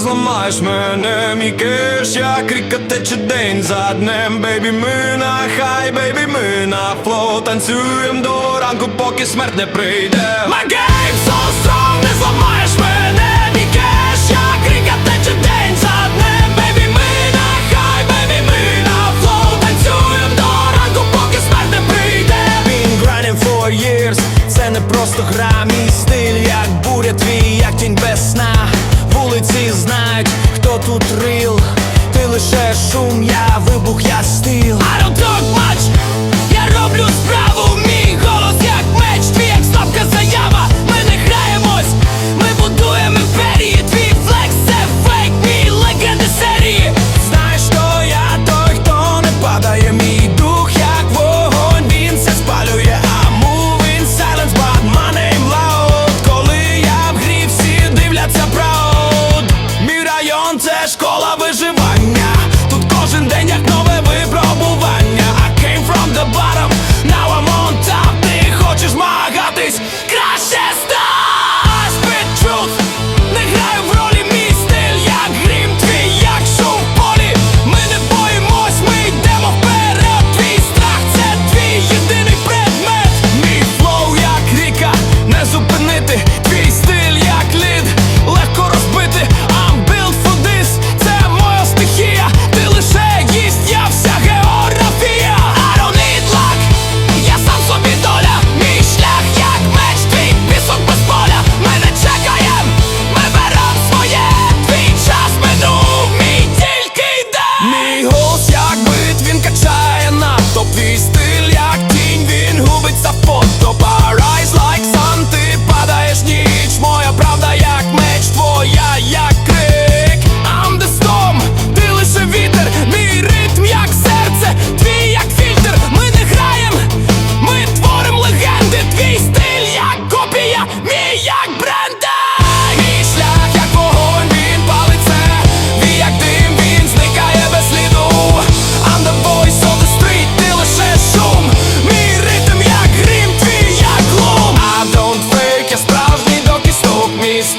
зламаєш мене, мій кеш, як ріка тече день за днем, бейбі, ми на хай, бейбі, ми на флоу Танцюєм до ранку, поки смерть не прийде My game so strong, не зламаєш мене, мій кеш, як ріка тече день за днем, бейбі, ми на хай, бейбі, ми на флоу Танцюєм до ранку, поки смерть не прийде Been grinding for years Це не просто гра, мій Вулиці знають, хто тут рил Ти лише шум,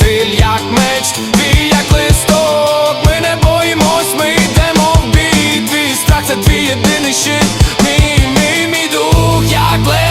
штиль, як меч, твій як листок, ми не боїмось, ми йдемо в бій. Твій страх, це твій єдиний щит, мій, мій, мій дух, як лев.